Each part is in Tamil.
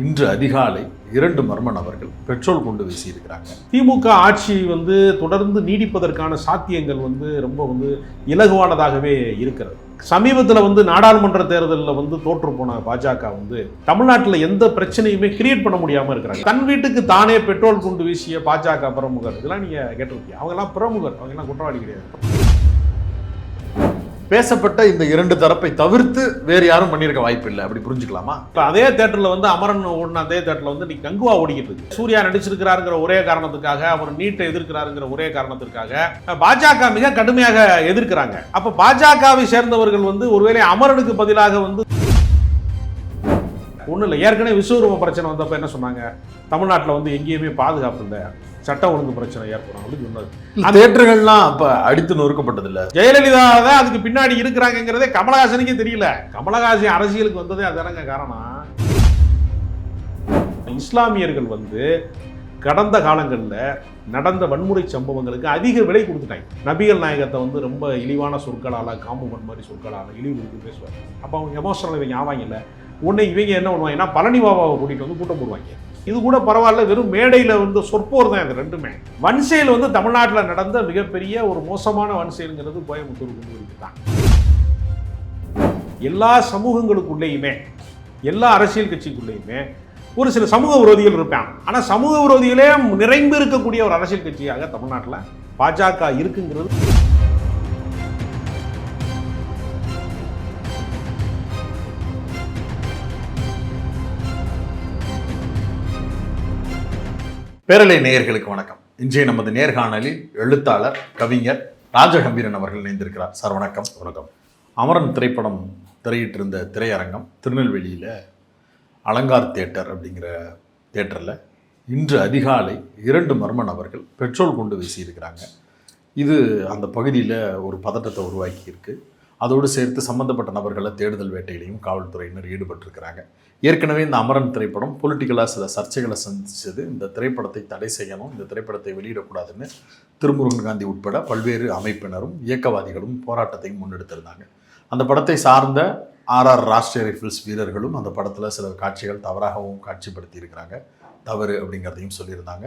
இன்று அதிகாலை இரண்டு மர்ம நபர்கள் பெட்ரோல் கொண்டு வீசியிருக்கிறாங்க. திமுக ஆட்சி வந்து தொடர்ந்து நீடிப்பதற்கான சாத்தியங்கள் வந்து ரொம்ப வந்து இலகுவானதாகவே இருக்கிறது. சமீபத்தில் வந்து நாடாளுமன்ற தேர்தலில் வந்து தோற்று போன பாஜக வந்து தமிழ்நாட்டில் எந்த பிரச்சனையுமே கிரியேட் பண்ண முடியாமல் இருக்கிறாங்க. தன் வீட்டுக்கு தானே பெட்ரோல் குண்டு வீசிய பாஜக பிரமுகர் இதெல்லாம் நீங்கள் கேட்டிருக்கீங்க அவங்கெல்லாம் பிரமுகர் அவங்கெல்லாம் குற்றவாளி கிடையாது. பேசப்பட்ட இந்த இரண்டு தரப்பை தவிர்த்து வேறு யாரும் பண்ணியிருக்க வாய்ப்பு இல்லை அப்படி புரிஞ்சுக்கலாமா? இப்போ அதே தேட்டரில் வந்து அமரன் ஓடின அதே தேட்டரில் வந்து நீ கங்குவா ஓடிக்கிட்டு இருக்கு. சூர்யா நடிச்சிருக்கிறாருங்கிற ஒரே காரணத்துக்காக அவர் நீட்டை எதிர்க்கிறாருங்கிற ஒரே காரணத்திற்காக பாஜக மிக கடுமையாக எதிர்க்கிறாங்க. அப்போ பாஜகவை சேர்ந்தவர்கள் வந்து ஒருவேளை அமரனுக்கு பதிலாக வந்து ஒன்றும் இல்லை ஏற்கனவே விஸ்வரூப பிரச்சனை வந்தப்போ என்ன சொன்னாங்க? தமிழ்நாட்டில் வந்து எங்கேயுமே பாதுகாப்பு இல்லை. சட்ட ஒழுங்கு பிரச்சனை ஏற்படும் அப்படின்னு சொன்னது தேட்டர்கள்லாம் அப்ப அடித்து நொறுக்கப்பட்டது இல்ல ஜெயலலிதா தான் அதுக்கு பின்னாடி இருக்கிறாங்கிறதே கமலஹாசனுக்கே தெரியல. கமலஹாசன் அரசியலுக்கு வந்ததே அதுதானங்க காரணம். இஸ்லாமியர்கள் வந்து கடந்த காலங்களில் நடந்த வன்முறை சம்பவங்களுக்கு அதிக விலை கொடுத்துட்டாங்க. நபிகள் நாயகத்தை வந்து ரொம்ப இழிவான சொற்களால் காமுகன் மாதிரி சொற்களால் இழிவு கொடுத்து பேசுவார் அப்போ அவங்க எமோஷனல் இவங்க ஆவாங்கல்ல. உடனே இவங்க என்ன பண்ணுவாங்கன்னா பழனி பாபாவை கூட்டிகிட்டு வந்து கூட்டம் போடுவாங்க. இது கூட பரவாயில்ல வெறும் மேடையில் வந்து சொற்போர் தான் இது ரெண்டுமே. வன்செயல் வந்து தமிழ்நாட்டில் நடந்த மிகப்பெரிய ஒரு மோசமான வன்செயலுங்கிறது கோயம்புத்தூர் குண்டுவெடிப்பு தான். எல்லா சமூகங்களுக்குள்ளேயுமே எல்லா அரசியல் கட்சிக்குள்ளேயுமே ஒரு சில சமூக விரோதிகள் இருப்பான் ஆனால் சமூக விரோதிகளே நிறைந்து இருக்கக்கூடிய ஒரு அரசியல் கட்சியாக தமிழ்நாட்டில் பாஜக இருக்குங்கிறது பேரலை நேயர்களுக்கு வணக்கம். இன்றைய நமது நேர்காணலில் எழுத்தாளர் கவிஞர் ராஜகம்பீரன் அவர்கள் இணைந்திருக்கிறார். சார் வணக்கம். வணக்கம். அமரன் திரைப்படம் திரையிட்டிருந்த திரையரங்கம் திருநெல்வேலியில் அலங்கார் தியேட்டர் அப்படிங்கிற தியேட்டரில் இன்று அதிகாலை இரண்டு மர்ம நபர்கள் பெட்ரோல் கொண்டு வீசியிருக்கிறாங்க. இது அந்த பகுதியில் ஒரு பதட்டத்தை உருவாக்கி இருக்கு அதோடு சேர்த்து சம்பந்தப்பட்ட நபர்களை தேடுதல் வேட்டையிலையும் காவல்துறையினர் ஈடுபட்டிருக்கிறாங்க. ஏற்கனவே இந்த அமரன் திரைப்படம் பொலிட்டிக்கலாக சில சர்ச்சைகளை சந்திச்சது. இந்த திரைப்படத்தை தடை செய்யணும் இந்த திரைப்படத்தை வெளியிடக்கூடாதுன்னு திருமுருகன் காந்தி உட்பட பல்வேறு அமைப்பினரும் இயக்கவாதிகளும் போராட்டத்தையும் முன்னெடுத்திருந்தாங்க. அந்த படத்தை சார்ந்த ஆர்ஆர் ராஷ்டிரிய ரைஃபிள்ஸ் வீரர்களும் அந்த படத்தில் சில காட்சிகள் தவறாகவும் காட்சிப்படுத்தி இருக்கிறாங்க தவறு அப்படிங்கிறதையும் சொல்லியிருந்தாங்க.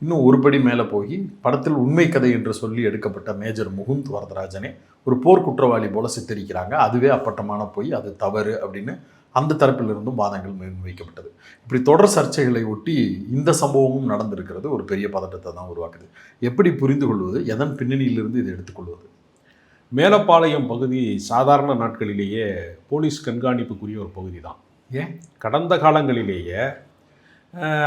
இன்னும் ஒரு படி மேலே போய் படத்தில் உண்மை கதை என்று சொல்லி எடுக்கப்பட்ட மேஜர் முகுந்த் வரதராஜனே ஒரு போர் குற்றவாளி போல சித்தரிக்கிறாங்க. அதுவே அப்பட்டமான போய் அது தவறு அப்படின்னு அந்த தரப்பிலிருந்தும் வாதங்கள் முன்வைக்கப்பட்டது. இப்படி தொடர் சர்ச்சைகளை ஒட்டி இந்த சம்பவமும் நடந்திருக்கிறது. ஒரு பெரிய பதட்டத்தை தான் உருவாக்குது. எப்படி புரிந்து கொள்வது? எதன் பின்னணியிலிருந்து இதை எடுத்துக்கொள்வது மேலப்பாளையம் பகுதி சாதாரண நாட்களிலேயே போலீஸ் கண்காணிப்புக்குரிய ஒரு பகுதி தான். ஏன்? கடந்த காலங்களிலேயே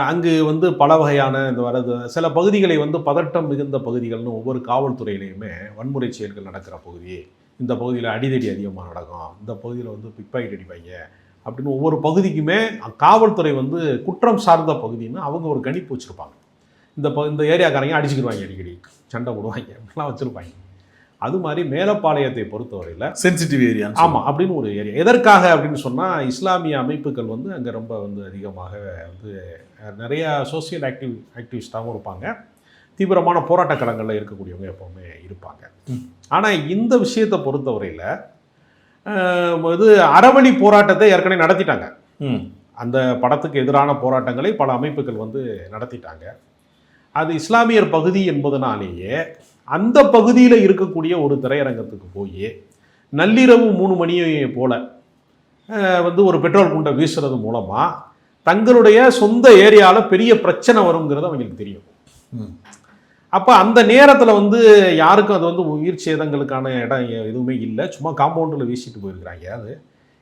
அங்கு வந்து பல வகையான இந்த வரது சில பகுதிகளை வந்து பதட்டம் மிகுந்த பகுதிகள்னு ஒவ்வொரு காவல்துறையிலையுமே வன்முறை செயல்கள் நடக்கிற பகுதி இந்த பகுதியில் அடிதடி அதிகமாக நடக்கும் இந்த பகுதியில் வந்து பிக்பாக்கெட் அடிப்பாங்க அப்படின்னு ஒவ்வொரு பகுதிக்குமே காவல்துறை வந்து குற்றம் சார்ந்த பகுதின்னு அவங்க ஒரு கணிப்பு வச்சுருப்பாங்க. இந்த ப இந்த ஏரியாக்காரங்க அடிச்சுக்கிடுவாங்க அடிக்கடி சண்டை போடுவாங்க அப்படிலாம் வச்சுருப்பாங்க. அது மாதிரி மேலப்பாளையத்தை பொறுத்தவரையில் சென்சிட்டிவ் ஏரியா ஆமாம் அப்படின்னு ஒரு ஏரியா எதற்காக அப்படின்னு சொன்னால் இஸ்லாமிய அமைப்புகள் வந்து அங்கே ரொம்ப வந்து அதிகமாக வந்து நிறைய சோசியல் ஆக்டிவ் ஆக்டிவிஸ்டாகவும் இருப்பாங்க. தீவிரமான போராட்ட களங்களில் இருக்கக்கூடியவங்க எப்போவுமே இருப்பாங்க. ஆனால் இந்த விஷயத்தை பொறுத்தவரையில் இது அறவழி போராட்டத்தை ஏற்கனவே நடத்திட்டாங்க. அந்த படத்துக்கு எதிரான போராட்டங்களை பல அமைப்புகள் வந்து நடத்திட்டாங்க. அது இஸ்லாமியர் பகுதி என்பதனாலேயே அந்த பகுதியில் இருக்கக்கூடிய ஒரு திரையரங்கத்துக்கு போய் நள்ளிரவு மூணு மணியை போல வந்து ஒரு பெட்ரோல் குண்டை வீசுறது மூலமாக தங்களுடைய சொந்த ஏரியாவில் பெரிய பிரச்சனை வருங்கிறது அவங்களுக்கு தெரியும். அப்போ அந்த நேரத்தில் வந்து யாருக்கும் அது வந்து உயிர் சேதங்களுக்கான இடம் எதுவுமே இல்லை. சும்மா காம்பவுண்டில் வீசிட்டு போயிருக்கிறாங்க. அது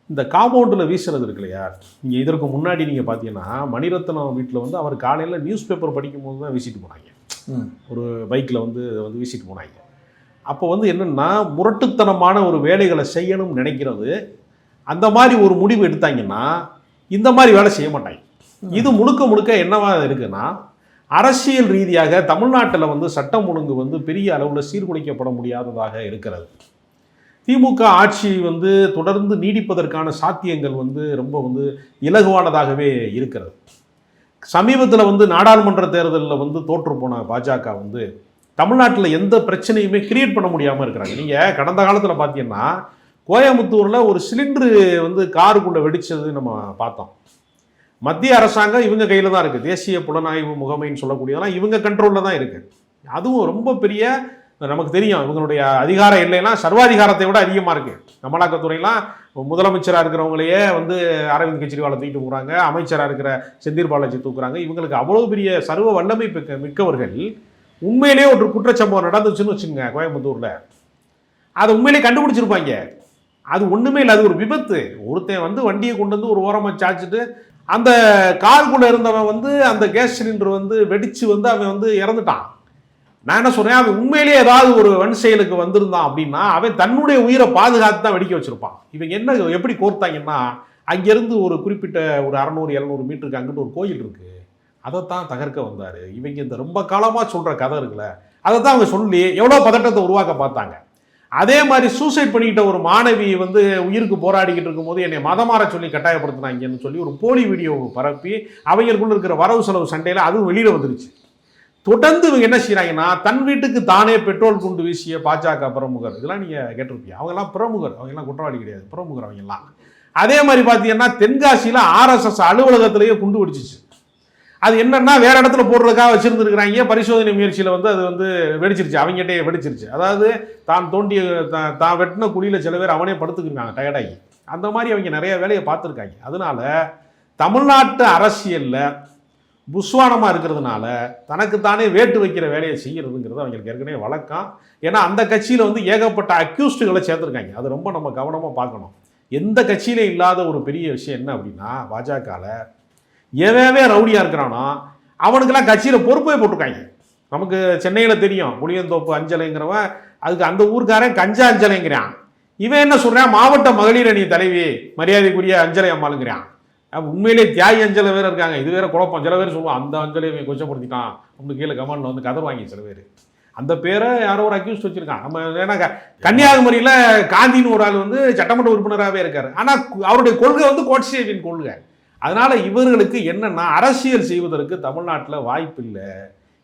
இந்த காம்பவுண்டில் வீசுறது இருக்கு இல்லையா? நீங்கள் இதற்கு முன்னாடி நீங்கள் பார்த்தீங்கன்னா மணிரத்னம் வீட்டில் வந்து அவர் காலையில் நியூஸ் பேப்பர் படிக்கும்போது தான் வீசிட்டு போனாங்க. ஒரு பைக்கில் வந்து வந்து வீசிட்டு போனாங்க. அப்போ வந்து என்னென்னா முரட்டுத்தனமான ஒரு வேலைகளை செய்யணும்னு நினைக்கிறது. அந்த மாதிரி ஒரு முடிவு எடுத்தாங்கன்னா இந்த மாதிரி வேலை செய்ய மாட்டாங்க. இது முழுக்க முழுக்க என்னவா இருக்குன்னா அரசியல் ரீதியாக தமிழ்நாட்டில் வந்து சட்டம் ஒழுங்கு வந்து பெரிய அளவில் சீர்குலைக்கப்பட முடியாததாக இருக்கிறது. திமுக ஆட்சி வந்து தொடர்ந்து நீடிப்பதற்கான சாத்தியங்கள் வந்து ரொம்ப வந்து இலகுவானதாகவே இருக்கிறது. சமீபத்தில் வந்து நாடாளுமன்ற தேர்தலில் வந்து தோற்று போன பாஜக வந்து தமிழ்நாட்டில் எந்த பிரச்சனையுமே கிரியேட் பண்ண முடியாமல் இருக்கிறாங்க. நீங்கள் கடந்த காலத்தில் பார்த்தீங்கன்னா கோயம்புத்தூரில் ஒரு சிலிண்டரு வந்து காருக்குள்ளே வெடிச்சது நம்ம பார்த்தோம். மத்திய அரசாங்கம் இவங்க கையில் தான் இருக்குது தேசிய புலனாய்வு முகமைன்னு சொல்லக்கூடியதெல்லாம் இவங்க கண்ட்ரோலில் தான் இருக்குது அதுவும் ரொம்ப பெரிய நமக்கு தெரியும் இவங்களுடைய அதிகார இல்லைன்னா சர்வாதிகாரத்தை விட அதிகமாக இருக்குது அமலாக்கத்துறையெல்லாம் முதலமைச்சராக இருக்கிறவங்களையே வந்து அரவிந்த் கெஜ்ரிவாலை தூக்கிட்டு போகிறாங்க அமைச்சராக இருக்கிற செந்தில் பாலாஜி தூக்குறாங்க. இவங்களுக்கு அவ்வளோ பெரிய சர்வ வல்லமை மிக்க மிக்கவர்கள் உண்மையிலேயே ஒரு குற்றச்சம்பவம் நடந்துச்சுன்னு வச்சுக்கோங்க கோயம்புத்தூரில். அதை உண்மையிலே கண்டுபிடிச்சிருப்பாங்க. அது ஒன்றுமே இல்லை அது ஒரு விபத்து. ஒருத்தன் வந்து வண்டியை கொண்டு வந்து ஒரு ஓரமாக சாய்ச்சிட்டு அந்த காருக்குள்ளே இருந்தவன் வந்து அந்த கேஸ் சிலிண்டர் வந்து வெடித்து வந்து அவன் வந்து இறந்துட்டான். நான் என்ன சொல்றேன் அவன் உண்மையிலேயே ஏதாவது ஒரு வன் செயலுக்கு வந்திருந்தான் அப்படின்னா அவன் தன்னுடைய உயிரை பாதுகாத்து தான் வெடிக்க வச்சிருப்பான். இவங்க என்ன எப்படி கோர்த்தாங்கன்னா அங்கேருந்து ஒரு குறிப்பிட்ட ஒரு அறநூறு எழுநூறு மீட்டருக்கு அங்கிட்டு ஒரு கோயில் இருக்குது அதைத்தான் தகர்க்க வந்தார். இவங்க இந்த ரொம்ப காலமாக சொல்கிற கதை இருக்குல்ல அதை தான் அவங்க சொல்லி எவ்வளோ பதட்டத்தை உருவாக்க பார்த்தாங்க. அதே மாதிரி சூசைட் பண்ணிக்கிட்ட ஒரு மாணவி வந்து உயிருக்கு போராடிக்கிட்டு இருக்கும்போது என்னை மதமாற சொல்லி கட்டாயப்படுத்தினாங்கன்னு சொல்லி ஒரு போலி வீடியோவை பரப்பி அவங்களுக்குள்ள இருக்கிற வரவு செலவு சண்டையில் அதுவும் வெளியில் வந்துருச்சு. தொடர்ந்து இவங்க என்ன செய்கிறாங்கன்னா தன் வீட்டுக்கு தானே பெட்ரோல் குண்டு வீசிய பாஜக பிரமுகர். இதெல்லாம் நீங்கள் கேட்டிருப்பீங்க. அவங்கெல்லாம் பிரமுகர். அவங்கெல்லாம் குற்றவாளி கிடையாது. பிரமுகர் அவங்கெல்லாம். அதே மாதிரி பார்த்தீங்கன்னா தென்காசியில் ஆர்எஸ்எஸ் அலுவலகத்திலேயே குண்டு வெடிச்சிச்சு. அது என்னன்னா வேற இடத்துல போடுறதுக்காக வச்சிருந்துருக்கிறாங்க. பரிசோதனை முயற்சியில் வந்து அது வந்து வெடிச்சிருச்சு. அவங்ககிட்டே வெடிச்சிருச்சு. அதாவது தான் தோண்டிய தான் தான் வெட்டின குழியில் சில பேர் அவனே படுத்துக்கிறாங்க டயர்டாகி. அந்த மாதிரி அவங்க நிறைய வேலையை பார்த்துருக்காங்க. அதனால தமிழ்நாட்டு அரசியலில் புஸ்வானமாக இருக்கிறதுனால தனக்குத்தானே வேட்டு வைக்கிற வேலையை செய்கிறதுங்கிறது அவங்களுக்கு ஏற்கனவே வழக்கம். ஏன்னா அந்த கட்சியில் வந்து ஏகப்பட்ட அக்யூஸ்டுகளை சேர்த்துருக்காங்க. அது ரொம்ப நம்ம கவனமாக பார்க்கணும். எந்த கட்சியிலே இல்லாத ஒரு பெரிய விஷயம் என்ன அப்படின்னா பாஜகவில் எவவே ரவுடியாக இருக்கிறானோ அவனுக்கெல்லாம் கட்சியில் பொறுப்பே போட்டிருக்காங்க. நமக்கு சென்னையில் தெரியும் புளியந்தோப்பு அஞ்சலைங்கிறவன் அதுக்கு அந்த ஊர்க்காரன் கஞ்சா அஞ்சலைங்கிறான். இவன் என்ன சொல்கிறான் மாவட்ட மகளிர் அணி தலைவி மரியாதைக்குரிய அஞ்சலை அம்மாளுங்கிறான். உண்மையிலே தியாகி அஞ்சலை வேறு இருக்காங்க. இது வேற குழப்பம். சில பேர் சொல்லுவான் அந்த அஞ்சலை இவன் கொச்சப்படுத்திட்டான் அப்படின்னு கீழே கமெண்ட்ல வந்து கதர் வாங்கி சில பேர். அந்த பேரை யாரோ ஒரு அக்யூஸ்ட் வச்சுருக்கான். நம்ம ஏன்னா க- கன்னியாகுமரியில் காந்தின்னு ஒரு ஆள் வந்து சட்டமன்ற உறுப்பினராகவே இருக்கார். ஆனால் அவருடைய கொள்கை வந்து கோட்சேவின் கொள்கை. அதனால் இவர்களுக்கு என்னென்னா அரசியல் செய்வதற்கு தமிழ்நாட்டில் வாய்ப்பு இல்லை.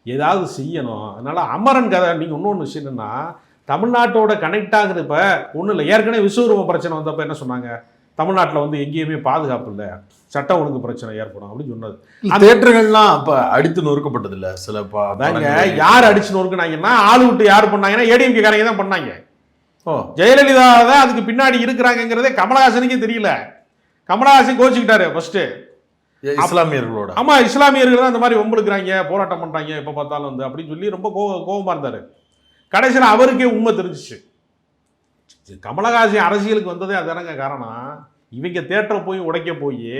ஏதாவது செய்யணும். அதனால் அமரன் கதை நீங்கள் இன்னொன்று விஷயம் என்னென்னா தமிழ்நாட்டோட கனெக்ட் ஆகுது இப்போ. ஒன்றும் இல்லை. ஏற்கனவே விஸ்வரூப பிரச்சனை வந்தப்போ என்ன சொன்னாங்க? தமிழ்நாட்டில் வந்து எங்கேயுமே பாதுகாப்பு இல்லை. சட்டம் ஒழுங்கு பிரச்சனை ஏற்படும் அப்படின்னு சொன்னது. தேட்டர்கள்லாம் அப்ப அடித்து நொறுக்கப்பட்டது இல்ல. சில அதாங்க. யார் அடிச்சு நொறுக்குனாங்கன்னா ஆள் விட்டு யார் பண்ணாங்கன்னா ஏடிஎம்கே காரங்க தான் பண்ணாங்க. ஓ. ஜெயலலிதா தான் அதுக்கு பின்னாடி இருக்கிறாங்கிறதே கமலஹாசனுக்கே தெரியல. கமலஹாசன் கோச்சிக்கிட்டாரு ஃபர்ஸ்ட் ஏ, இஸ்லாமியர்களோட. ஆமா இஸ்லாமியர்கள் தான் இந்த மாதிரி வம்புழுக்கிறாங்க போராட்டம் பண்றாங்க எப்ப பார்த்தாலும் வந்து அப்படின்னு சொல்லி ரொம்ப கோ கோபமா இருந்தாரு. கடைசியில் அவருக்கே உண்மை தெரிஞ்சிச்சு. கமலஹாசன் அரசியலுக்கு வந்ததே அதானங்க காரணம். இவங்க தேட்டரை போய் உடைக்க போய்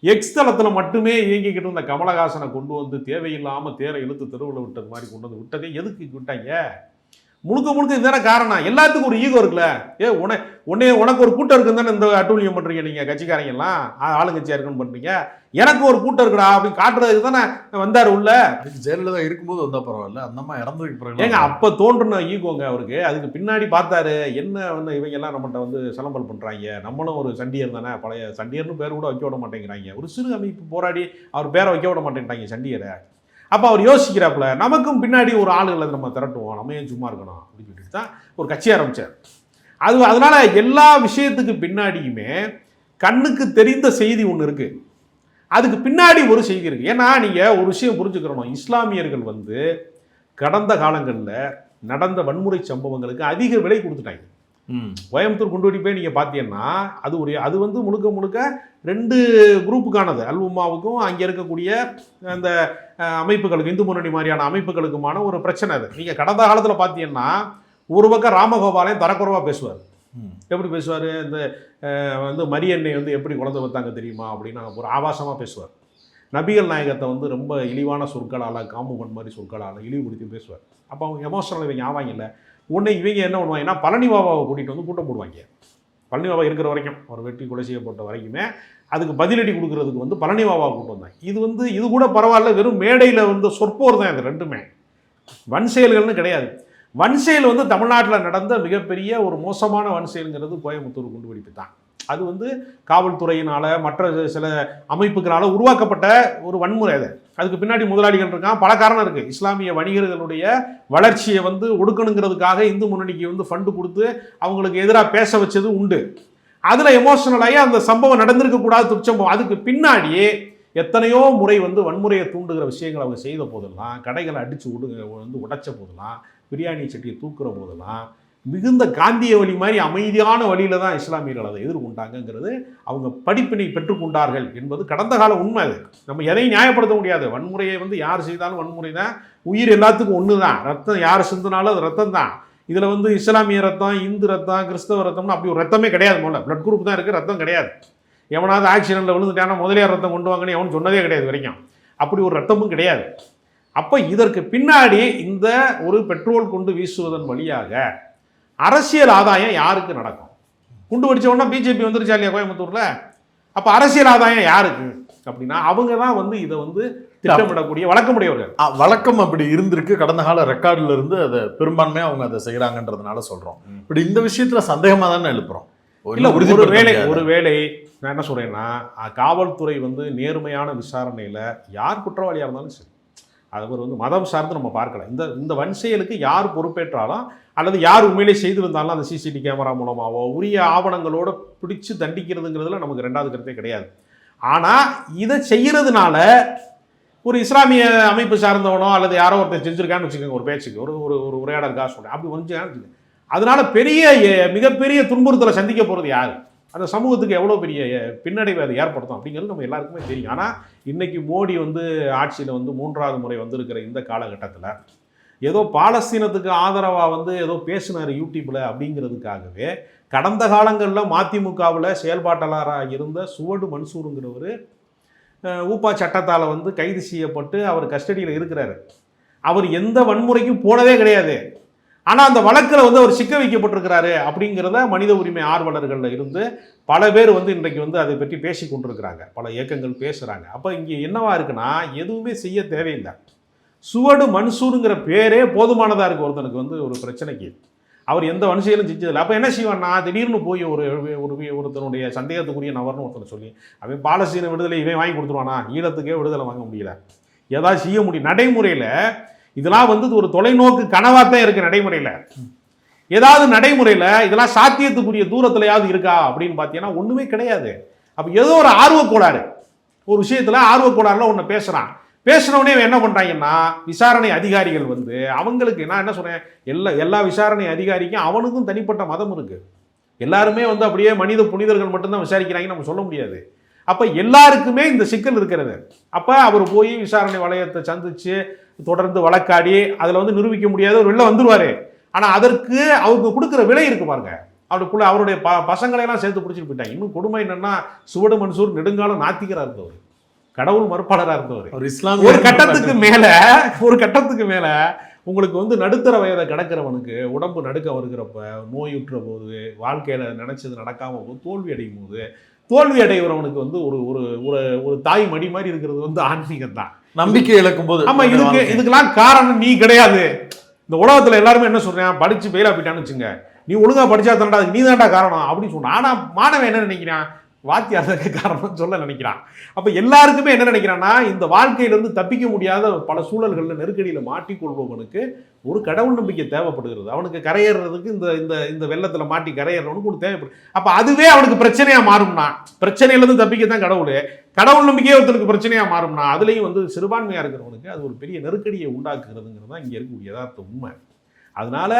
எக்ஸ் தளத்தில் மட்டுமே இயங்கிக்கிட்டு இருந்த கமலஹாசனை கொண்டு வந்து தேவையில்லாமல் தேரை இழுத்து தெருவில் விட்டது மாதிரி கொண்டு வந்து விட்டதே. எதுக்கு விட்டாங்க? முழுக்க முழுக்க இதுதானே காரணம். எல்லாத்துக்கும் ஒரு ஈகோ இருக்குல்ல. ஏ உன உன்னை உனக்கு ஒரு கூட்டம் இருக்குன்னு தானே இந்த அட்டூழியம் பண்ணுறீங்க நீங்கள் கட்சிக்காரங்க எல்லாம்? ஆ- ஆளுங்கட்சியா இருக்குன்னு பண்ணுறீங்க எனக்கு ஒரு கூட்டம் இருக்குடா அப்படின்னு காட்டுறதுக்கு தானே வந்தார் உள்ள. ஜெயலலிதா இருக்கும்போது வந்தா பரவாயில்ல. அந்த அம்மா இறந்ததுக்கு பிறகு ஏங்க அப்போ தோன்றுன ஈகோங்க அவருக்கு. அதுக்கு பின்னாடி பார்த்தாரு என்ன வந்து இவங்க எல்லாம் நம்மகிட்ட வந்து சிலம்பல் பண்ணுறாங்க நம்மளும் ஒரு சண்டியர் தானே பழைய சண்டியர்னு பேர் கூட வைக்க விட மாட்டேங்கிறாங்க. ஒரு சிறு அமைப்பு போராடி அவர் பேரை வைக்க விட மாட்டேங்கிறாங்க சண்டியரை. அப்போ அவர் யோசிக்கிறாப்புல நமக்கும் பின்னாடி ஒரு ஆளுகளை நம்ம திரட்டுவோம் நம்ம ஏன் சும்மா இருக்கணும் அப்படின்னு சொல்லிட்டு தான் ஒரு கட்சி ஆரம்பித்தார் அது அதனால் எல்லா விஷயத்துக்கு பின்னாடியுமே கண்ணுக்கு தெரிந்த செய்தி ஒன்று இருக்குது அதுக்கு பின்னாடி ஒரு செய்தி இருக்குது ஏன்னா நீங்கள் ஒரு விஷயம் புரிஞ்சுக்கிறணும். இஸ்லாமியர்கள் வந்து கடந்த காலங்களில் நடந்த வன்முறை சம்பவங்களுக்கு அதிக விலை கொடுத்துட்டாங்க. ம். கோயம்புத்தூர் குண்டுவெடிப்பே நீங்கள் பார்த்தீங்கன்னா அது ஒரு அது வந்து முழுக்க முழுக்க ரெண்டு குரூப்புக்கானது. அல்வுமாவுக்கும் அங்கே இருக்கக்கூடிய அந்த அமைப்புகளுக்கு இந்து முன்னணி மாதிரியான அமைப்புகளுக்குமான ஒரு பிரச்சனை அது. நீங்கள் கடந்த காலத்தில் பார்த்தீங்கன்னா ஒரு பக்கம் ராமகோபாலையும் தரக்குறவாக பேசுவார். எப்படி பேசுவார்? இந்த வந்து மரியன்னை வந்து எப்படி குழந்தை வைத்தாங்க தெரியுமா? அப்படின்னு ஒரு ஆபாசமாக பேசுவார். நபிகள் நாயகத்தை வந்து ரொம்ப இழிவான சொற்களால் காமுகன் மாதிரி சொற்களால் இழிவுபடுத்தி பேசுவார். அப்போ அவங்க எமோஷனல் இவங்க ஆவாங்கல்ல உடனே இவங்க என்ன பண்ணுவாங்கன்னா பழனி பாபாவை கூட்டிகிட்டு வந்து கூட்டம் போடுவாங்க. பழனி பாபா இருக்கிற வரைக்கும் அவர் வெட்டி கொலை செய்யப்பட்ட வரைக்குமே அதுக்கு பதிலடி கொடுக்கறதுக்கு வந்து பழனி பாபாவை கூட்டு வந்தாங்க. இது வந்து இது கூட பரவாயில்ல வெறும் மேடையில் வந்து சொற்போர் தான் இது ரெண்டுமே. வன் செயல்கள்னு கிடையாது. வன் செயல் வந்து தமிழ்நாட்டில் நடந்த மிகப்பெரிய ஒரு மோசமான வன் செயல்ங்கிறது கோயம்புத்தூர் குண்டுவெடிப்பு தான் அது வந்து காவல்துறையினால் மற்ற சில அமைப்புகளால் உருவாக்கப்பட்ட ஒரு வன்முறை அது. அதுக்கு பின்னாடி முதலாளிகள் இருக்கான் பல காரணம் இருக்குது இஸ்லாமிய வணிகர்களுடைய வளர்ச்சியை வந்து ஒடுக்கணுங்கிறதுக்காக இந்து முன்னணிக்கு வந்து ஃபண்டு கொடுத்து அவங்களுக்கு எதிராக பேச வச்சது உண்டு. அதில் எமோஷனலாகி அந்த சம்பவம் நடந்திருக்கக்கூடாது துச்சம்பவம் அதுக்கு பின்னாடி எத்தனையோ முறை வந்து வன்முறையை தூண்டுகிற விஷயங்களை அவங்க செய்த போதெல்லாம் கடைகளை அடித்து விடு வந்து உடைச்ச போதெல்லாம் பிரியாணி சட்டியை தூக்குற போதெல்லாம் மிகுந்த காந்திய வழி மாதிரி அமைதியான வழியில தான் இஸ்லாமியர்கள் அதை எதிர்கொண்டாங்கங்கிறது அவங்க படிப்பினை பெற்றுக்கொண்டார்கள் என்பது கடந்த கால உண்மை அது. நம்ம எதையும் நியாயப்படுத்த முடியாது. வன்முறையை வந்து யார் செய்தாலும் வன்முறை தான். உயிர் எல்லாத்துக்கும் ஒன்று தான். ரத்தம் யார் சிந்தினாலும் அது ரத்தம் தான். இதில் வந்து இஸ்லாமிய ரத்தம் இந்து ரத்தம் கிறிஸ்தவ ரத்தம்னு அப்படி ஒரு ரத்தமே கிடையாது முதல்ல. பிளட் குரூப் தான் இருக்குது ரத்தம் கிடையாது. எவனாவது ஆக்சிடென்ட்டில் விழுந்துட்டானா முதலியார் ரத்தம் கொண்டு வாங்கன்னு எவனும் சொன்னதே கிடையாது வரைக்கும். அப்படி ஒரு ரத்தமும் கிடையாது. அப்போ இதற்கு பின்னாடி இந்த ஒரு பெட்ரோல் கொண்டு வீசுவதன் வழியாக அரசியல் ஆதாயம் யாருக்கு நடக்கும்? குண்டு வெடிச்ச உடனே பிஜேபி வந்துருச்சா இல்லையா கோயம்புத்தூரில்? அப்போ அரசியல் ஆதாயம் யாருக்கு? அப்படின்னா அவங்க தான் வந்து இதை வந்து திட்டமிடக்கூடிய வழக்கமுடையவர்கள். வழக்கம் அப்படி இருந்திருக்கு. கடந்த கால ரெக்கார்டுல இருந்து அதை பெரும்பான்மையா அவங்க அதை செய்யறாங்கன்றதுனால சொல்றோம். இப்படி இந்த விஷயத்துல சந்தேகமா தானே எழுப்புறோம்? இல்ல ஒரு முடியாது. ஒரு வேளை நான் என்ன சொல்றேன்னா அஹ், காவல்துறை வந்து நேர்மையான விசாரணையில யார் குற்றவாளியா இருந்தாலும் சரி. அவர் வந்து மதம் சார்ந்து நம்ம பார்க்கலாம் இந்த இந்த வன் செயலுக்கு யார் பொறுப்பேற்றாலும் அல்லது யார் உண்மையிலே செய்திருந்தாலும் அந்த சிசிடி கேமரா மூலமாகவோ உரிய ஆவணங்களோட பிடிச்சு தண்டிக்கிறதுங்கிறதுல நமக்கு ரெண்டாவது கருத்தே கிடையாது. ஆனால் இதை செய்கிறதுனால ஒரு இஸ்லாமிய அமைப்பு சார்ந்தவனோ அல்லது யாரோ ஒருத்தர் செஞ்சுருக்கான்னு வச்சுக்கோங்க ஒரு பேச்சுக்கு ஒரு ஒரு ஒரு உரையாடல் காசு அப்படி வந்து அதனால பெரிய மிகப்பெரிய துன்புறுத்தலை சந்திக்க போகிறது யார்? அந்த சமூகத்துக்கு எவ்வளோ பெரிய பின்னடைவை அதை ஏற்படுத்தும் அப்படிங்கிறது நம்ம எல்லாருக்குமே தெரியும். ஆனால் இன்றைக்கி மோடி வந்து ஆட்சியில் வந்து மூன்றாவது முறை வந்திருக்கிற இந்த காலகட்டத்தில் ஏதோ பாலஸ்தீனத்துக்கு ஆதரவாக வந்து ஏதோ பேசினார் யூடியூப்பில் அப்படிங்கிறதுக்காகவே கடந்த காலங்களில் மதிமுகவில் செயல்பாட்டாளராக இருந்த சுவடு மன்சூருங்கிறவர் ஊப்பா சட்டத்தால் வந்து கைது செய்யப்பட்டு அவர் கஸ்டடியில் இருக்கிறாரு. அவர் எந்த வன்முறைக்கும் போனதே கிடையாது. ஆனால் அந்த வழக்கில் வந்து அவர் சிக்க வைக்கப்பட்டிருக்கிறாரு அப்படிங்கிறத மனித உரிமை ஆர்வலர்களில் இருந்து பல பேர் வந்து இன்றைக்கு வந்து அதை பற்றி பேசி கொண்டிருக்கிறாங்க. பல இயக்கங்கள் பேசுகிறாங்க அப்போ இங்கே என்னவா இருக்குன்னா எதுவுமே செய்ய தேவையில்லை. சுவடு மன்சூருங்கிற பேரே போதுமானதாக இருக்குது ஒருத்தனுக்கு வந்து ஒரு பிரச்சனைக்கு. அவர் எந்த வன்செயலும் செஞ்சதில்லை அப்போ என்ன செய்வான்னா திடீர்னு போய் ஒரு ஒரு ஒருத்தனுடைய சந்தேகத்துக்குரிய நபர்னு ஒருத்தனை சொல்லி அவன் பாலஸ்தீன விடுதலை இவன் வாங்கி கொடுத்துருவானா? ஈழத்துக்கே விடுதலை வாங்க முடியல. ஏதாவது செய்ய முடியும். நடைமுறையில் இதெல்லாம் வந்து ஒரு தொலைநோக்கு கனவாக தான் இருக்குது நடைமுறையில். ஏதாவது நடைமுறையில் இதெல்லாம் சாத்தியத்துக்குரிய தூரத்துலையாவது இருக்கா அப்படின்னு பார்த்தீங்கன்னா ஒன்றுமே கிடையாது. அப்போ ஏதோ ஒரு ஆர்வக்கோளாறு ஒரு விஷயத்தில் ஆர்வக்கோளாறுல ஒன்று பேசுகிறான் பேசினவுடனே என்ன பண்ணுறாங்கன்னா விசாரணை அதிகாரிகள் வந்து அவங்களுக்கு நான் என்ன சொல்கிறேன் எல்லா எல்லா விசாரணை அதிகாரிக்கும் அவனுக்கும் தனிப்பட்ட மதம் இருக்குது எல்லாருமே வந்து அப்படியே மனித புனிதர்கள் மட்டும்தான் விசாரிக்கிறாங்கன்னு நம்ம சொல்ல முடியாது. அப்போ எல்லாருக்குமே இந்த சிக்கல் இருக்கிறது. அப்போ அவர் போய் விசாரணை வளையத்தை சந்தித்து தொடர்ந்து வழக்காடி அதில் வந்து நிரூபிக்க முடியாத ஒரு வெளில வந்துருவாரு. ஆனால் அதற்கு அவருக்கு கொடுக்குற விலை இருக்கு பாருங்க. அவருக்குள்ள அவருடைய ப பசங்களை எல்லாம் சேர்த்து பிடிச்சிட்டு போயிட்டாங்க. இன்னும் கொடுமை என்னன்னா சுவடு மன்சூர் நெடுங்காலம் நாத்திகராக இருந்தவர். கடவுள் மறுப்பாளராக இருந்தவர். ஒரு இஸ்லாமிய ஒரு கட்டத்துக்கு மேல ஒரு கட்டத்துக்கு மேல உங்களுக்கு வந்து நடுத்தர வயதை கிடக்கிறவனுக்கு உடம்பு நடுக்க வருகிறப்ப நோயுற்ற போது வாழ்க்கையில நினைச்சது நடக்காம போது தோல்வி அடையும் போது தோல்வி அடைகிறவனுக்கு வந்து ஒரு ஒரு ஒரு ஒரு தாய் மடி மாதிரி இருக்கிறது வந்து ஆன்மீகம் தான். நம்பிக்கை இழக்கும் போது ஆமா இதுக்கு இதுக்கெல்லாம் காரணம் நீ கிடையாது. இந்த உலகத்துல எல்லாருமே என்ன சொல்றேன் படிச்சு ஃபெயிலா போயிட்டான்னு வச்சுங்க நீ ஒழுங்கா படிச்சா தானடா நீ தான்டா காரணம் அப்படின்னு சொன்ன ஆனா மாணவன் என்ன நினைக்கிறான்? வாத்தியார் தான் காரணம் சொல்ல நினைக்கிறான். அப்போ எல்லாருக்குமே என்ன நினைக்கிறான்னா இந்த வாழ்க்கையிலிருந்து தப்பிக்க முடியாத பல சூழல்களில் நெருக்கடியில் மாட்டிக்கொள்பவனுக்கு ஒரு கடவுள் நம்பிக்கை தேவைப்படுகிறது. அவனுக்கு கரையேறதுக்கு இந்த இந்த இந்த வெள்ளத்தில் மாட்டி கரையேறவனுக்கு ஒன்று தேவைப்படுது அப்போ அதுவே அவனுக்கு பிரச்சனையாக மாறும்னா பிரச்சனையிலேருந்து தப்பிக்க தான் கடவுள். கடவுள் நம்பிக்கையே ஒருத்தனுக்கு பிரச்சனையாக மாறும்னா அதுலேயும் வந்து சிறுபான்மையாக இருக்கிறவனுக்கு அது ஒரு பெரிய நெருக்கடியை உண்டாக்குறதுங்கிறது தான் இங்கே இருக்கக்கூடிய யதார்த்த உண்மை. அதனால்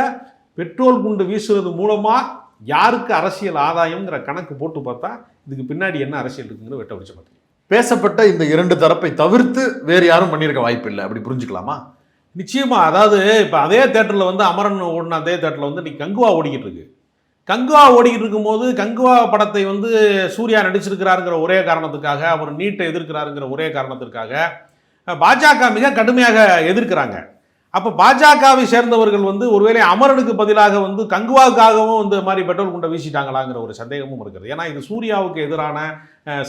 பெட்ரோல் குண்டு வீசுறது மூலமாக யாருக்கு அரசியல் ஆதாயம்ங்கிற கணக்கு போட்டு பார்த்தா இதுக்கு பின்னாடி என்ன அரசியல் இருக்குங்கிற வெட்ட வச்சு பார்த்து பேசப்பட்ட இந்த இரண்டு தரப்பை தவிர்த்து வேறு யாரும் பண்ணியிருக்க வாய்ப்பு இல்லை அப்படி புரிஞ்சுக்கலாமா? நிச்சயமா. அதாவது இப்போ அதே தேட்டரில் வந்து அமரன் ஓடின அதே தேட்டரில் வந்து இன்னைக்கு கங்குவா ஓடிக்கிட்டு இருக்கு. கங்குவா ஓடிக்கிட்டு இருக்கும்போது கங்குவா படத்தை வந்து சூர்யா நடிச்சிருக்கிறாருங்கிற ஒரே காரணத்துக்காக அவர் நீட்டை எதிர்க்கிறாருங்கிற ஒரே காரணத்திற்காக பாஜக மிக கடுமையாக எதிர்க்கிறாங்க. அப்போ பாஜகவை சேர்ந்தவர்கள் வந்து ஒருவேளை அமரனுக்கு பதிலாக வந்து கங்குவாவுக்காகவும் இந்த மாதிரி பெட்ரோல் குண்டை வீசிட்டாங்களாங்கிற ஒரு சந்தேகமும் இருக்கிறது. ஏன்னா இது சூர்யாவுக்கு எதிரான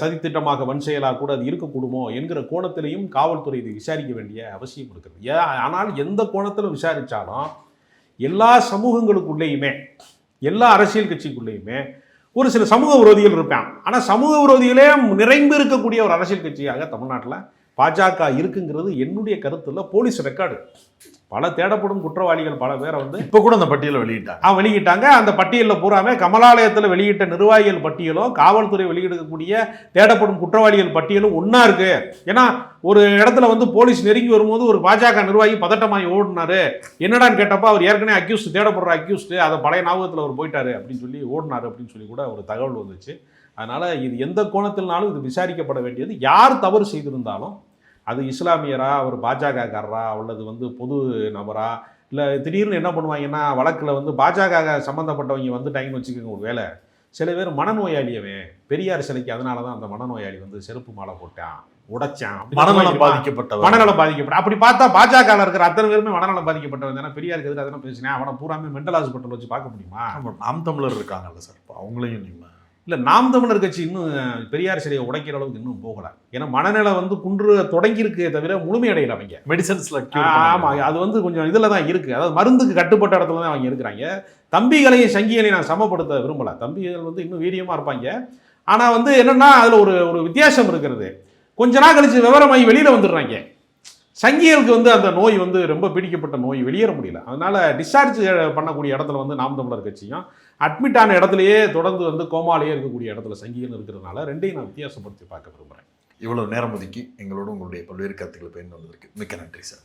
சதித்திட்டமாக வன் செயலாக கூட அது இருக்கக்கூடுமோ என்கிற கோணத்திலையும் காவல்துறை இது விசாரிக்க வேண்டிய அவசியம் இருக்கிறது ஏ ஆனால் எந்த கோணத்தில் விசாரித்தாலும் எல்லா சமூகங்களுக்குள்ளேயுமே எல்லா அரசியல் கட்சிக்குள்ளேயுமே ஒரு சில சமூக விரோதிகள் இருப்பான் ஆனால் சமூக விரோதிகளே நிறைந்து இருக்கக்கூடிய ஒரு அரசியல் கட்சியாக தமிழ்நாட்டில் பாஜக இருக்குங்கிறது என்னுடைய கருத்தில் போலீஸ் ரெக்கார்டு பல தேடப்படும் குற்றவாளிகள் பல பேரை வந்து இப்போ கூட அந்த பட்டியலை வெளியிட்டாங்க. அவன் வெளியிட்டாங்க. அந்த பட்டியலில் பூராமே கமலாலயத்தில் வெளியிட்ட நிர்வாகிகள் பட்டியலும் காவல்துறை வெளியிடக்கூடிய தேடப்படும் குற்றவாளிகள் பட்டியலும் ஒன்றா இருக்கு. ஏன்னா ஒரு இடத்துல வந்து போலீஸ் நெருங்கி வரும்போது ஒரு பாஜக நிர்வாகி பதட்டமாகி ஓடினாரு. என்னடான்னு கேட்டப்ப அவர் ஏற்கனவே அக்யூஸ்ட் தேடப்படுற அக்யூஸ்ட் அதை பழைய ஞாபகத்தில் அவர் போயிட்டாரு அப்படின்னு சொல்லி ஓடினாரு அப்படின்னு சொல்லி கூட ஒரு தகவல் வந்துச்சு. அதனால இது எந்த கோணத்தில்னாலும் இது விசாரிக்கப்பட வேண்டியது. யார் தவறு செய்திருந்தாலும் அது இஸ்லாமியரா அவர் பாஜகக்காரரா அல்லது வந்து பொது நபரா இல்லை திடீர்னு என்ன பண்ணுவாங்கன்னா வழக்கில் வந்து பாஜக சம்மந்தப்பட்டவங்க வந்துட்டாங்கன்னு வச்சுக்கோங்க ஒரு வேலை சில பேர் மனநோயாளியவன் பெரியார் சிலைக்கு அதனால தான் அந்த மனநோயாளி வந்து செருப்பு மாலை போட்டான் உடைச்சான். மனநலம் தெரியுமா? பாதிக்கப்பட்டவர். மனநலம் பாதிக்கப்பட்ட அப்படி பார்த்தா பாஜக இருக்கிற அத்தனை பேருமே மனநலம் பாதிக்கப்பட்டவன் தானே. பெரியாருக்கு எதிராக தானே பேசினேன். அவனை பூராமே மென்டல் ஹாஸ்பிட்டல் வச்சு பார்க்க முடியுமா? நாம் தமிழர் இருக்காங்கல்ல சார் அவங்களையும் நீங்க இல்லை நாம் தமிழர் கட்சி இன்னும் பெரியார் சிலையை உடைக்கிற அளவுக்கு இன்னும் போகல. ஏன்னா மனநிலை வந்து குன்று தொடங்கியிருக்கே தவிர முழுமையடையல அவங்க. மெடிசன்ஸ்ல ஆமா அது வந்து கொஞ்சம் இதில் தான் இருக்கு. அதாவது மருந்துக்கு கட்டுப்பட்ட இடத்துல தான் அவங்க இருக்கிறாங்க. தம்பிகளையும் சங்கிகளையும் நான் சமப்படுத்த விரும்பல. தம்பிகள் வந்து இன்னும் வீரியமா இருப்பாங்க. ஆனா வந்து என்னன்னா அதுல ஒரு ஒரு வித்தியாசம் இருக்கிறது. கொஞ்ச நாள் கழிச்சு விவரமாகி வெளியில வந்துடுறாங்க. சங்கியலுக்கு வந்து அந்த நோய் வந்து ரொம்ப பிடிக்கப்பட்ட நோய் வெளியேற முடியல. அதனால் டிஸ்சார்ஜ் பண்ணக்கூடிய இடத்துல வந்து நாம் தமிழர் கட்சியும் அட்மிட் ஆன இடத்துலையே தொடர்ந்து வந்து கோமாலேயே இருக்கக்கூடிய இடத்துல சங்கிகள் இருக்கிறதுனால ரெண்டையும் நான் வித்தியாசப்படுத்தி பார்க்க விரும்புகிறேன் இவ்வளோ நேரம் ஒதுக்கி எங்களோட உங்களுடைய பல்வேறு கருத்துக்களை பயன் வந்ததற்கு மிக்க நன்றி சார்.